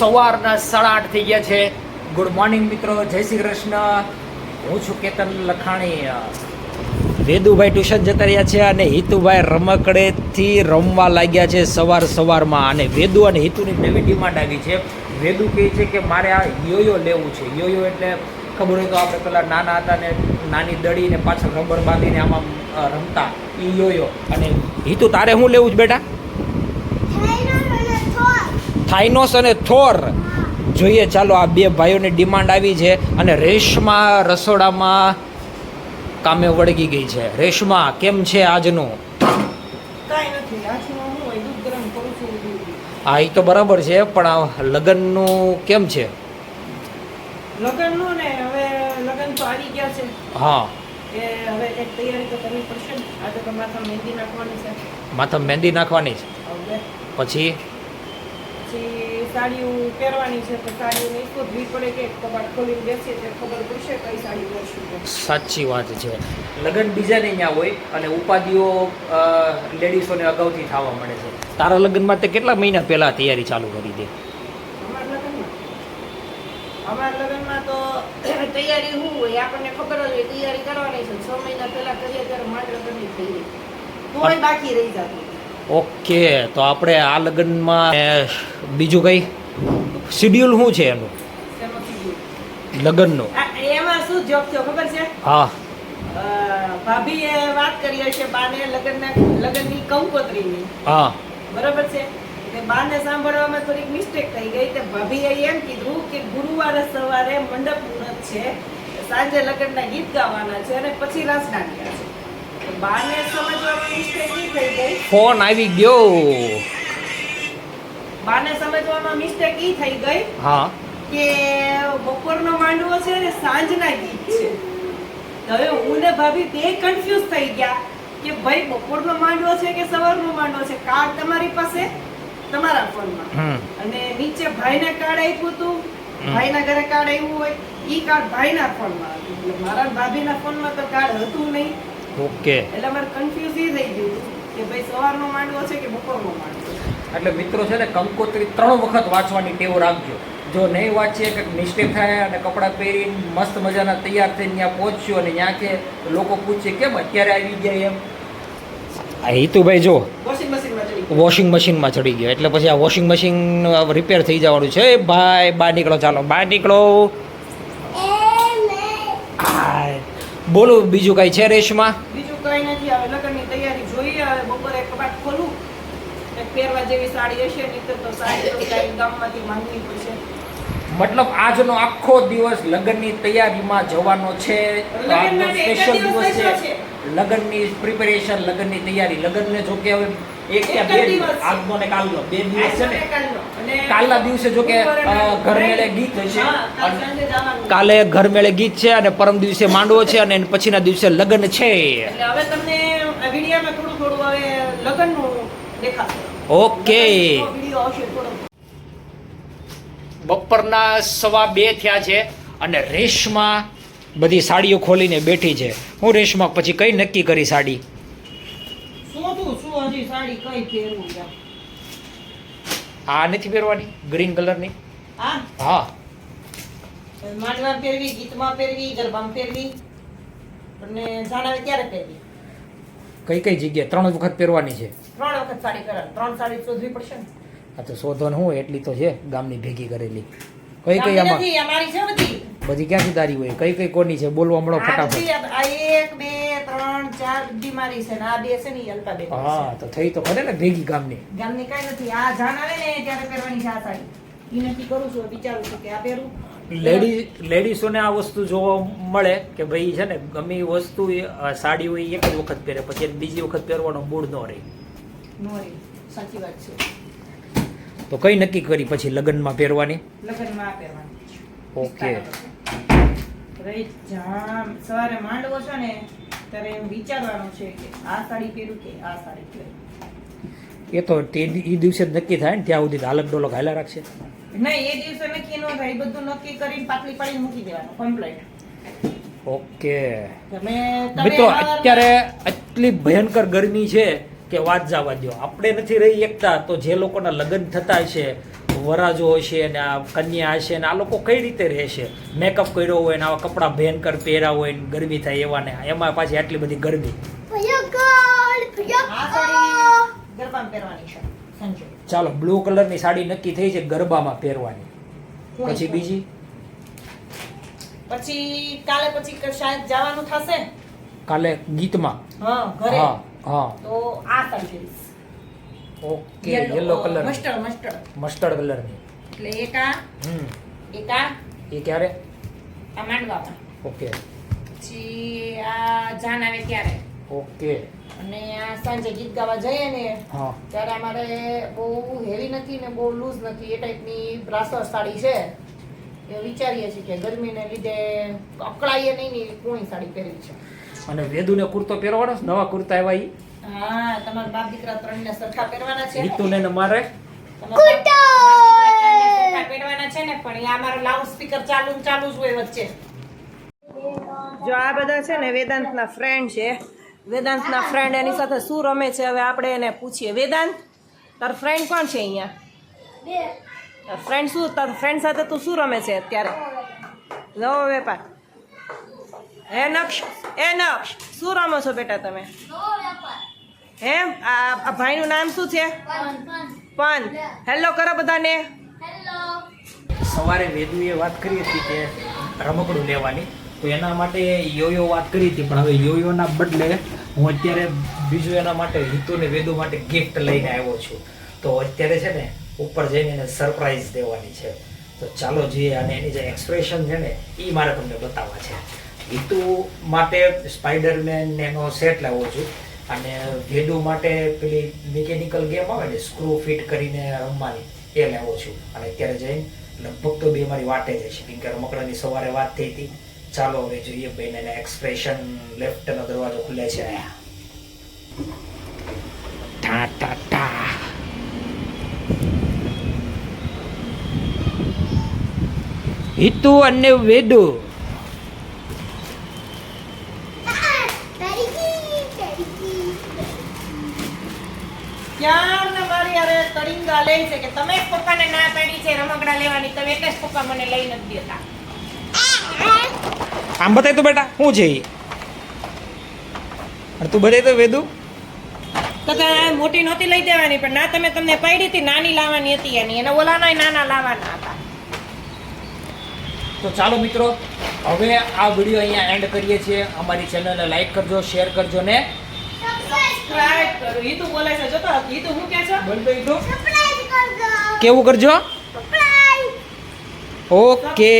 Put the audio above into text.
સવારના સાડા આઠ થઈ ગયા છે. ગુડ મોર્નિંગ મિત્રો, જય શ્રી કૃષ્ણ. હું છું કેતન લખાણી. વેદુભાઈ ટ્યુશન જતા રહ્યા છે અને હિતુભાઈ રમકડેથી રમવા લાગ્યા છે સવાર સવારમાં. અને વેદુ અને હિતુની નવી ડિમાન્ડ આવી છે. વેદુ કહે છે કે મારે આ યોયો લેવું છે. યોયો એટલે ખબર હોય તો આપણે પેલા નાના હતા ને નાની દડીને પાછળ રબર બાંધીને આમાં રમતા. એ યોયો. અને હિતુ, તારે શું લેવું છે બેટા? થાઇનોસ અને થોર. જોઈએ ચાલો આ બે ભાઈઓની ડિમાન્ડ આવી છે અને રેશમા રસોડામાં કામે વળગી ગઈ છે. રેશમા કેમ છે આજનું? હું એ તો બરાબર છે પણ આ લગ્નનું કેમ છે? લગ્નનું ને હવે લગ્ન તો આવી ગયા છે. હા. હવે એક તૈયારી તો કરવી પડશે આજે તો માથા મહેંદી નાખવાની છે. માથા મહેંદી નાખવાની છે? પછી? પછી સાડીઓ પહેરવાની છે તો સાડીઓ નહીં શોધવી પડે કે કબાટ ખોલીને બેસીએ તો ખબર પડશે કઈ સાડી પહેરશું. સાચી વાત છે. લગ્ન બીજાને ત્યાં હોય અને ઉપાધિઓ લેડીઝોને અગાઉથી થવા મળે છે. તારા લગ્નમાં તે કેટલા મહિના પહેલાં તૈયારી ચાલુ કરી દે? અમારા લગ્નમાં? તો તૈયારી શું હોય આપણને ખબર જ હોય તૈયારી કરવાની છે. છ મહિના પહેલા કરીએ ત્યારે માંડ લગ્ન થઈ ગઈ તોય બાકી રહી જતું. ઓકે તો આપણે આ લગ્નમાં બીજું કઈ? શિડ્યુલ શું છે એનું? લગ્નનું. એમાં શું જોબ થયો ખબર છે? હા. ભાભીએ વાત કરી હશે બાને લગ્નના લગ્નની કંકોત્રીની. હા. બરાબર છે? તે બાને સાંભળવામાં થોડીક મિસ્ટેક થઈ ગઈ તે ભાભીએ એમ કીધું કે ગુરુવારે સવારે મંડપ મુહૂર્ત છે સાંજે લગ્નના ગીત ગાવાના છે અને પછી રાસ દાંડિયા છે. ફોન આવી ગયો. બાને સમજવામાં મિસ્ટેક ઈ થઈ ગઈ હા. કે બપોરનો માંડવો છે ને સાંજના ગીત છે. હવે હું ને ભાભી બે કન્ફ્યુઝ થઈ ગયા કે ભાઈ બપોરનો માંડવો છે કે સવારનો માંડવો છે? કાર્ડ તમારી પાસે? તમારા ફોનમાં. અને નીચે ભાઈને કાર્ડ આપ્યું હતું. ભાઈના ઘરે કાર્ડ આવ્યું હોય ઈ કાર્ડ ભાઈના ફોનમાં મારા ભાભીના ફોનમાં તો કાર્ડ હતું નહીં. ઓકે. એટલે અમારે કન્ફ્યુઝ થઈ ગયું કે ભાઈ સવારનો માંડવો છે કે બપોરનો માંડવો એટલે મિત્રો છે ને કંકોત્રી ત્રણ વખત વાંચવાની ટેવ રાખજો. જો નહીં વાંચીએ કે મિસ્ટેક થાય અને કપડાં પહેરીને મસ્ત મજાના તૈયાર થઈને ત્યાં પહોંચ્યો અને ત્યાં કે લોકો પૂછે કેમ અત્યારે આવી ગયા એમ? આ હિતુભાઈ જો. વોશિંગ મશીનમાં ચડી ગયો. એટલે પછી આ વોશિંગ મશીન રિપેર થઈ જવાનું છે. ભાઈ બહાર નીકળો ચાલો બહાર નીકળો આ, બોલો બીજું કાંઈ છે રેશમાં બીજું કઈ નથી. હવે લગ્નની તૈયારી જોઈએ. હવે બપોરે કપાટ ખોલું. પહેરવા જેવી સાડી હશે નહીં તો સાડી તો ગામમાંથી માંગવી પડશે. મતલબ આજનો આખો દિવસ લગ્નની તૈયારીમાં જવાનો છે? સ્પેશિયલ દિવસ છે. લગ્નની પ્રિપેરેશન લગ્નની તૈયારી. લગ્નને જો કે હવે એક કે બે. આજનો ને કાલનો. બે દિવસ છે ને. કાલના. દિવસે જો કે, બપોરે ઘર મેળે ગીત હશે. કાલ અને સાંજે જવાનું. કાલે ઘર મેળે ગીત છે અને પરમ દિવસે માંડવો છે અને પછીના દિવસે લગ્ન છે. હવે તમને આ થોડું થોડું હવે લગ્નનું દેખાશે. ઓકે. બપોરના સવા બે થયા છે અને રેશમાં બધી સાડીઓ ખોલીને બેઠી છે. હું રેશમાં પછી કઈ નક્કી કરી સાડી? હજી સાડી કઈ પહેરવું આ નથી પહેરવાની? ગ્રીન કલરની હા? હા. માંડવા પહેરવી ગીતમાં પહેરવી ગરબામાં પહેરવી? અને જાણાવે ક્યારે પહેરવી? કઈ કઈ જગ્યાએ? ત્રણ વખત પહેરવાની છે. ત્રણ વખત સાડી પહેરવાની. ત્રણ સાડી શોધવી પડશે ને? આ તો શોધવાનું હું એટલી તો છે. ગામની ભેગી કરેલી. કઈ કઈ આમાં? અમારી છે બધી. બધી ક્યાંથી તારી હોય? કઈ કઈ કોની છે? બોલવા મળો ફટાફટ. આ- આ એક બે ત્રણ ચાર બીમારી છે ને આ બે છે ને ઈ અલ્પા બેન હા તો થઈ તો ખરે ને ભેગી ગામની. ગામની કાંઈ નથી. આ જાન આવે ને ત્યારે પહેરવાની છે આ સાડી નક્કી કરું છું વિચારું છું કે આ પહેરું. લેડી આ વસ્તુ જોવા મળે કે ભાઈ છે ને ગમે એ વસ્તુ સાડી હોય એક જ વખત પહેરે પછી બીજી વખત પહેરવાનો મૂડ ન રહે. નો સાચી વાત છે. તો કઈ નક્કી કરી પછી લગ્નમાં પહેરવાની? લગ્નમાં પહેરવાની. ઓકે. સવારે માંડવો છે ને ત્યારે એમ વિચારવાનું છે કે આ સાડી પહેરું કે આ સાડી પહેરું. એ તો તે એ દિવસે જ નક્કી થાય ને ત્યાં સુધી હાલક ડોલક હાલ્યા રાખશે. નહીં એ દિવસે નક્કી ન થાય બધું નક્કી કરીને પાટલી પાડીને મૂકી દેવાનું કમ્પ્લેટ ઓકે. મિત્રો અત્યારે આટલી ભયંકર ગરમી છે કે વાત જવા દો આપણે નથી રહી એકતા તો જે લોકોના લગ્ન થતા છે વરાજો હશે ને આ કન્યા હશે ને આ લોકો કઈ રીતે રહેશે? મેકઅપ કર્યો હોય ને આવા કપડાં ભયંકર પહેર્યા હોય ને ગરમી થાય એવા ને એમાં પાછી આટલી બધી ગરમી. ચાલો બ્લુ કલરની સાડી નક્કી થઈ છે ગરબામાં પહેરવાની. પછી બીજી? પછી કાલે પછી શાયદ જવાનું થશે? કાલે ગીતમાં? હા ઘરે. હા હા. તો આ sari okay yellow colour mustard mustard mustard કલરની એટલે એક આ હમ. એક આ એ ક્યારે? આ માંડવામાં. ઓકે. પછી આ જાન આવે ત્યારે. ઓકે. અને આ સાંજે ગીત ગાવા જઈએ ને હા. ત્યારે અમારે બહુ હેવી નથી ને બહુ લૂઝ નથી એ ટાઈપની બ્રાસર સાડી છે. એ વિચારીએ છીએ કે ગરમીને લીધે અકળાઈએ નહીં ને કોણી સાડી પહેરવી છે. અને વેદુને કુર્તો પહેરવાનો? નવા કુર્તા આવ્યા ઈ? હા તમારા બાપ દીકરા ત્રણને સરખા પહેરવાના છે. રીતુને ને મારે? પહેરવાના છે ને પણ અમારો લાઉડ સ્પીકર ચાલુ ચાલુ જ હોય વચ્ચે. જો આ બધા છે ને વેદાંતના ફ્રેન્ડ છે. વેદાંતના ફ્રેન્ડ એની સાથે શું રમે છે હવે આપણે એને પૂછીએ. વેદાંત તાર ફ્રેન્ડ કોણ છે અહીંયા? ફ્રેન્ડ શું તાર ફ્રેન્ડ સાથે તું શું રમે છે અત્યારે? નવો વેપાર. હે નક્ષ એ નક્ષ શું રમો છો બેટા તમે? હે આ આ ભાઈનું નામ શું છે? પન. હેલો કરો બધાને. સવારે વેદુએ વાત કરી હતી કે રમકડું લેવાની. તો એના માટે યોયો વાત કરી હતી પણ હવે યોયોના બદલે હું અત્યારે બીજું એના માટે હિતુ ને વેદુ માટે ગિફ્ટ લઈને આવ્યો છું. તો અત્યારે છે ને ઉપર જઈને એને સરપ્રાઈઝ દેવાની છે. તો ચાલો જઈએ અને એની જે એક્સપ્રેશન છે ને એ મારે તમને બતાવવા છે. હિતુ માટે સ્પાઈડરમેન ને એનો સેટ લાવ્યો છું. અને વેદુ માટે પેલી મિકેનિકલ ગેમ આવે ને સ્ક્રૂ ફિટ કરીને રમવાની, એ લેવો છું અને અત્યારે જઈને લગભગ તો બે મારી વાટે જાય છે. કેમ કે રમકડાની સવારે વાત થઈ હતી. ચાલો હવે જોઈએ બેન, એને એક્સપ્રેશન લેફ્ટનો દરવાજો ખુલે છે ટા ટા ટા. હિતુ અને વેદુ ક્યારના મારી તળિંગા લે છે કે તમે જ પપ્પાને ના પાડી છે રમકડા લેવાની તમે એટલે જ પપ્પા મને લઈ નથી દેતા. આમ બતાય તો બેટા શું છે? અને તું બતાય તો વેદુ? તો તારે મોટી નહોતી લઈ દેવાની પણ ના તમે તમને પાડી હતી નાની લાવવાની હતી એની. એને ઓલાના નાના લાવવાના હતા. તો ચાલો મિત્રો હવે આ વીડિયો અહીંયા એન્ડ કરીએ છીએ. અમારી ચેનલને લાઈક કરજો શેર કરજો ને સબસ્ક્રાઇબ કરો. ઈ તો બોલે છે. જોતો ઈ તો હું કે છે? બંધ કરી દો. કેવું કરજો? ઓકે